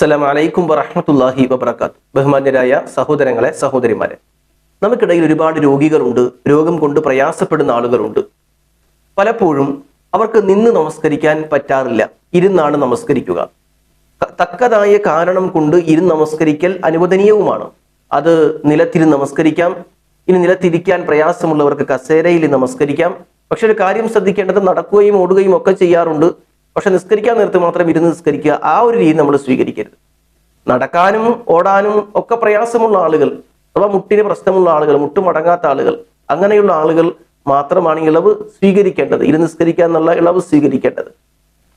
അസ്സലാം വലൈക്കും വറഹമത്തല്ലാഹി വബർക്കാത്ത് ബഹുമാന്യരായ സഹോദരങ്ങളെ സഹോദരിമാരെ നമുക്കിടയിൽ ഒരുപാട് രോഗികളുണ്ട് രോഗം കൊണ്ട് പ്രയാസപ്പെടുന്ന ആളുകളുണ്ട്. പലപ്പോഴും അവർക്ക് നിന്ന് നമസ്കരിക്കാൻ പറ്റാറില്ല ഇരുന്നാണ് നമസ്കരിക്കുക. തക്കതായ കാരണം കൊണ്ട് ഇരുന്ന് നമസ്കരിക്കൽ അനുവദനീയവുമാണ്. അത് നിലത്തിരുന്ന് നമസ്കരിക്കാം ഇനി നിലത്തിരിക്കാൻ പ്രയാസമുള്ളവർക്ക് കസേരയിൽ നമസ്കരിക്കാം. പക്ഷെ ഒരു കാര്യം ശ്രദ്ധിക്കേണ്ടത് നടക്കുകയും ഓടുകയും ഒക്കെ ചെയ്യാറുണ്ട്. പക്ഷെ നിസ്കരിക്കാൻ നേരത്ത് മാത്രം ഇരുന്ന് നിസ്കരിക്കുക ആ ഒരു രീതി നമ്മൾ സ്വീകരിക്കരുത്. നടക്കാനും ഓടാനും ഒക്കെ പ്രയാസമുള്ള ആളുകൾ അഥവാ മുട്ടിന് പ്രശ്നമുള്ള ആളുകൾ മുട്ട് മടങ്ങാത്ത ആളുകൾ അങ്ങനെയുള്ള ആളുകൾ മാത്രമാണ് ഇളവ് സ്വീകരിക്കേണ്ടത്. ഇരുന്ന് നിസ്കരിക്കുക എന്നുള്ള ഇളവ് സ്വീകരിക്കേണ്ടത്.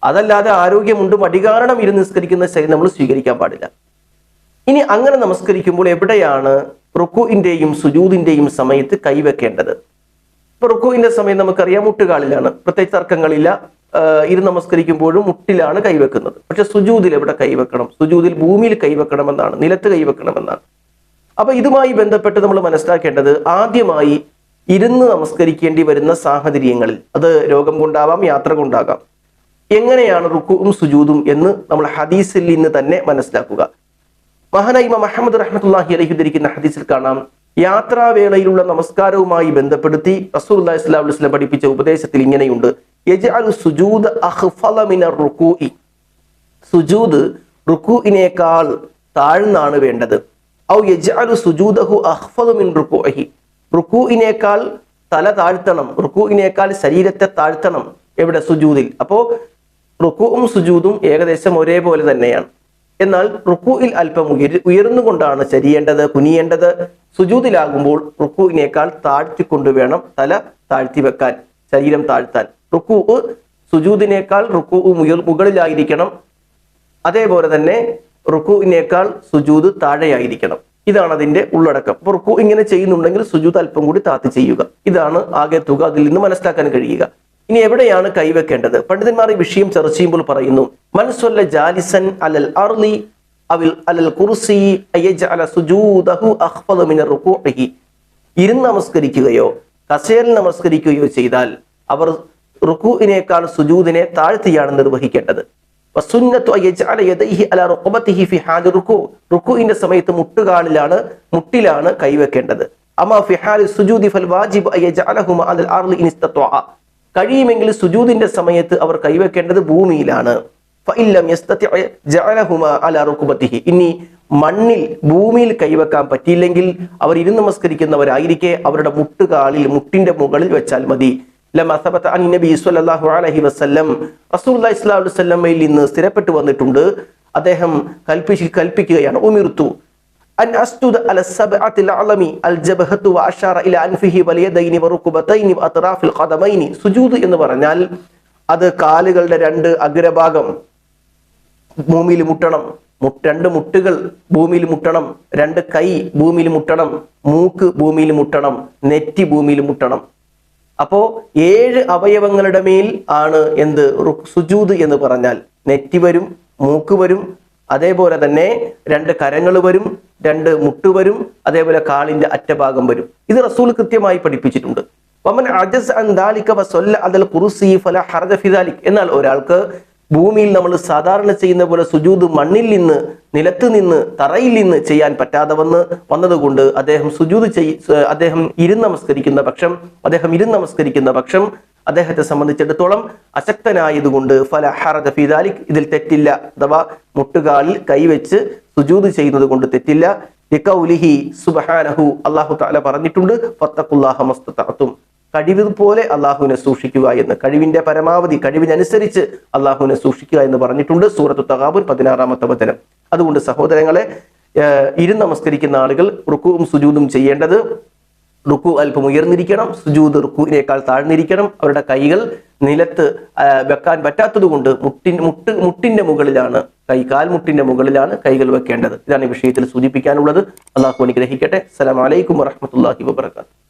അതല്ലാതെ ആരോഗ്യമുണ്ട് മടി കാരണം ഇരുന്ന് നിസ്കരിക്കുന്ന ശൈലി നമ്മൾ സ്വീകരിക്കാൻ പാടില്ല. ഇനി അങ്ങനെ നമസ്കരിക്കുമ്പോൾ എവിടെയാണ് റുക്കുവിന്റെയും സുജൂദിന്റെയും സമയത്ത് കൈവെക്കേണ്ടത്? ഇപ്പൊ റുക്കുവിന്റെ സമയം നമുക്കറിയാം മുട്ടുകാലിലാണ്. പ്രത്യേകിച്ച് തർക്കങ്ങളില്ല. ഇരുന്ന് നമസ്കരിക്കുമ്പോഴും മുട്ടിലാണ് കൈവെക്കുന്നത്. പക്ഷെ സുജൂതിൽ എവിടെ കൈവെക്കണം? സുജൂതിൽ ഭൂമിയിൽ കൈവെക്കണമെന്നാണ്. നിലത്ത് കൈവെക്കണമെന്നാണ്. അപ്പൊ ഇതുമായി ബന്ധപ്പെട്ട് നമ്മൾ മനസ്സിലാക്കേണ്ടത് ആദ്യമായി ഇരുന്ന് നമസ്കരിക്കേണ്ടി വരുന്ന സാഹചര്യങ്ങളിൽ അത് രോഗം കൊണ്ടാവാം യാത്ര കൊണ്ടാകാം എങ്ങനെയാണ് റുക്കുവും സുജൂദും എന്ന് നമ്മൾ ഹദീസിൽ നിന്ന് തന്നെ മനസ്സിലാക്കുക. മഹാനൈമ ഇമാം അഹമ്മദ് അലഹി ധരിക്കുന്ന ഹദീസിൽ കാണാം യാത്രാവേളയിലുള്ള നമസ്കാരവുമായി ബന്ധപ്പെടുത്തി റസൂലുള്ളാഹി അള്ളാഹി അലൈഹി വസല്ലം പഠിപ്പിച്ച ഉപദേശത്തിൽ ഇങ്ങനെയുണ്ട്. സുജൂദ റുക്കുവിനേക്കാൾ താഴ്ന്നാണ് വേണ്ടത്. ഔ തല താഴ്ത്തണം. റുക്കുവിനേക്കാൾ ശരീരത്തെ താഴ്ത്തണം എവിടെ? സുജൂദിൽ. അപ്പോ റുക്കുവും സുജൂദും ഏകദേശം ഒരേപോലെ തന്നെയാണ്. എന്നാൽ റുക്കുയിൽ അല്പം ഉയർ ഉയർന്നുകൊണ്ടാണ് ചരിയേണ്ടത് കുനിയേണ്ടത്. സുജൂതിലാകുമ്പോൾ റുക്കുവിനേക്കാൾ താഴ്ത്തിക്കൊണ്ട് വേണം തല താഴ്ത്തി വെക്കാൻ ശരീരം താഴ്ത്താൻ. റുക്കു സുജൂദിനേക്കാൾ റുക്കു മുകളിലായിരിക്കണം. അതേപോലെ തന്നെ റുക്കുവിനേക്കാൾ സുജൂദ് താഴെയായിരിക്കണം. ഇതാണ് അതിന്റെ ഉള്ളടക്കം. അപ്പൊ റുക്കു ഇങ്ങനെ ചെയ്യുന്നുണ്ടെങ്കിൽ സുജൂദ് അല്പം കൂടി താത്തി ചെയ്യുക. ഇതാണ് ആകെ തുക അതിൽ നിന്ന് മനസ്സിലാക്കാൻ കഴിയുക. ഇനി എവിടെയാണ് കൈവെക്കേണ്ടത്? പണ്ഡിതന്മാർ ഈ വിഷയം ചർച്ച ചെയ്യുമ്പോൾ പറയുന്നു മനസ്സൊല്ല ജാലിസൻ അലൽ അർലി അവിൽ അലൽ കുർസി സുജൂദഹു ഇരുന്ന് നമസ്കരിക്കുകയോ കസേരിൽ നമസ്കരിക്കുകയോ ചെയ്താൽ അവർ റുക്കുവിനേക്കാൾ സുജൂദിനെ താഴ്ത്തിയാണ് നിർവഹിക്കേണ്ടത്. റുക്കുവിന്റെ സമയത്ത് മുട്ടുകാലിലാണ് മുട്ടിലാണ് കൈവെക്കേണ്ടത്. അമാ സുജൂദി ഫൽ വാജിബ് കഴിയുമെങ്കിൽ സുജൂദിന്റെ സമയത്ത് അവർ കൈവെക്കേണ്ടത് ഭൂമിയിലാണ്. ഇനി മണ്ണിൽ ഭൂമിയിൽ കൈവെക്കാൻ പറ്റിയില്ലെങ്കിൽ അവർ ഇരുന്ന് നമസ്കരിക്കുന്നവരായിരിക്കെ അവരുടെ മുട്ടുകാലിൽ മുട്ടിന്റെ മുകളിൽ വെച്ചാൽ മതി. നബി സ്വല്ലല്ലാഹു അലൈഹി വസല്ലം. റസൂലുള്ളാഹി സ്വല്ലല്ലാഹു അലൈഹി വസല്ലമയിൽ നിന്ന് സ്ഥിരപ്പെട്ടു വന്നിട്ടുണ്ട്. അദ്ദേഹം കൽപ്പിച്ച് കൽപ്പിക്കുകയാണ്. ഉമിർത്തു. അൻ അസ്തുദ അല സബ്അത്തിൽ അളമി അൽ ജബഹത്തു വ ഇല അൻഫിഹി വൽ യദൈനി വ അത്റാഫിൽ ഖദമൈനി. സുജൂദ് എന്ന് പറഞ്ഞാൽ അത് കാലുകളുടെ രണ്ട് അഗ്രഭാഗം. ഭൂമിയിൽ മുട്ടണം. രണ്ട് മുട്ടുകൾ ഭൂമിയിൽ മുട്ടണം. രണ്ട് കൈ ഭൂമിയിൽ മുട്ടണം. മൂക്ക് ഭൂമിയിൽ മുട്ടണം. നെറ്റി ഭൂമിയിൽ മുട്ടണം. അപ്പോ ഏഴ് അവയവങ്ങളുടെ മേൽ ആണ് എന്ത് സുജൂത് എന്ന് പറഞ്ഞാൽ. നെറ്റി വരും മൂക്ക് വരും അതേപോലെ തന്നെ രണ്ട് കരങ്ങൾ വരും രണ്ട് മുട്ട് വരും അതേപോലെ കാളിന്റെ അറ്റഭാഗം വരും. ഇത് റസൂൽ കൃത്യമായി പഠിപ്പിച്ചിട്ടുണ്ട്. എന്നാൽ ഒരാൾക്ക് ഭൂമിയിൽ നമ്മൾ സാധാരണ ചെയ്യുന്ന പോലെ സുജൂദ് മണ്ണിൽ നിന്ന് നിലത്ത് നിന്ന് തറയിൽ നിന്ന് ചെയ്യാൻ പറ്റാതെ വന്ന് വന്നതുകൊണ്ട് അദ്ദേഹം സുജൂദ് ചെയ് അദ്ദേഹം ഇരുന്ന് നമസ്കരിക്കുന്ന പക്ഷം അദ്ദേഹം ഇരുന്ന് നമസ്കരിക്കുന്ന പക്ഷം അദ്ദേഹത്തെ സംബന്ധിച്ചിടത്തോളം അശക്തനായതുകൊണ്ട് ഫല ഹറദ ഫിദാലിക് ഇതിൽ തെറ്റില്ല. അഥവാ മുട്ടുകാലിൽ കൈവച്ച് സുജൂദ് ചെയ്യുന്നത് കൊണ്ട് തെറ്റില്ല. സുബഹാനഹു അല്ലാഹു തആല പറഞ്ഞിട്ടുണ്ട് ഫത്തഖുല്ലാഹ മസ്തതഅതും. കഴിവ് പോലെ അള്ളാഹുവിനെ സൂക്ഷിക്കുക എന്ന് കഴിവിന്റെ പരമാവധി കഴിവിനനുസരിച്ച് അള്ളാഹുവിനെ സൂക്ഷിക്കുക എന്ന് പറഞ്ഞിട്ടുണ്ട് സൂറത്ത് തകാബുൽ പതിനാറാമത്തെ വചനം. അതുകൊണ്ട് സഹോദരങ്ങളെ ഇരു നമസ്കരിക്കുന്ന ആളുകൾ റുക്കുവും സുജൂദും ചെയ്യേണ്ടത് റുക്കു അല്പം ഉയർന്നിരിക്കണം സുജൂദ് റുക്കുവിനേക്കാൾ താഴ്ന്നിരിക്കണം. അവരുടെ കൈകൾ നിലത്ത് വെക്കാൻ പറ്റാത്തത് കൊണ്ട് മുട്ടിൻ മുട്ട് മുട്ടിന്റെ മുകളിലാണ് കൈ കാൽമുട്ടിന്റെ മുകളിലാണ് കൈകൾ വെക്കേണ്ടത്. ഇതാണ് ഈ വിഷയത്തിൽ സൂചിപ്പിക്കാനുള്ളത്. അള്ളാഹു അനുഗ്രഹിക്കട്ടെ. അസ്സലാമു അലൈക്കും വറഹ്മത്തുള്ളാഹി വബറകാതുഹു.